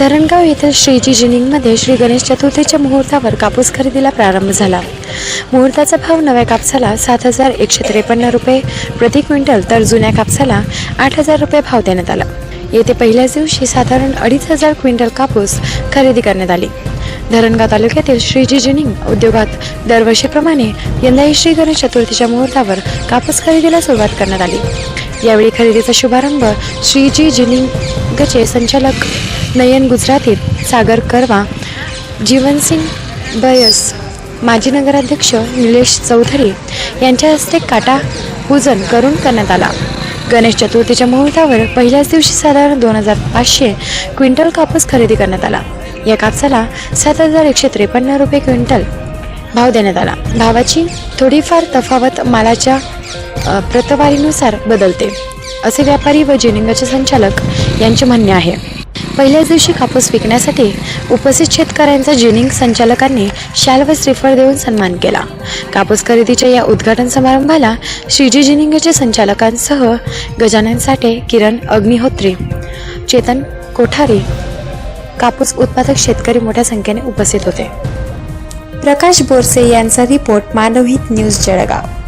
धरणगाव येथील श्रीजी जिनिंगमध्ये श्री गणेश चतुर्थीच्या मुहूर्तावर कापूस खरेदीला प्रारंभ झाला. मुहूर्ताचा भाव नव्या कापसाला सात हजार एकशे त्रेपन्न रुपये प्रति क्विंटल तर जुन्या कापसाला आठ हजार रुपये भाव देण्यात आला. येथे पहिल्याच दिवशी साधारण अडीच हजार क्विंटल कापूस खरेदी करण्यात आली. धरणगाव तालुक्यातील श्रीजी जिनिंग उद्योगात दरवर्षीप्रमाणे यंदाही श्री गणेश चतुर्थीच्या मुहूर्तावर कापूस खरेदीला सुरुवात करण्यात आली. यावेळी खरेदीचा शुभारंभ श्रीजी जिनिंगचे संचालक नयन गुजरातीत सागर करवा जीवनसिंग बयस माजी नगराध्यक्ष निलेश चौधरी यांच्या हस्ते काटा पूजन करून करण्यात आला. गणेश चतुर्थीच्या मुहूर्तावर पहिल्याच दिवशी साधारण दोन हजार पाचशे क्विंटल कापूस खरेदी करण्यात आला. या कापसाला सात हजार एकशे त्रेपन्न रुपये क्विंटल भाव देण्यात आला. भावाची थोडीफार तफावत मालाच्या प्रतवारीनुसार बदलते असे व्यापारी व जिनिंगाचे संचालक यांचे म्हणणे आहे. पहिल्याच दिवशी कापूस विकण्यासाठी उपस्थित शेतकऱ्यांचा जिनिंग संचालकांनी शाल व श्रीफळ देऊन सन्मान केला. कापूस खरेदीच्या या उद्घाटन समारंभाला श्रीजी जिनिंगचे संचालकांसह गजानन साठे किरण अग्निहोत्री चेतन कोठारी कापूस उत्पादक शेतकरी मोठ्या संख्येने उपस्थित होते. प्रकाश बोरसे यांचा रिपोर्ट मानवहित न्यूज जळगाव.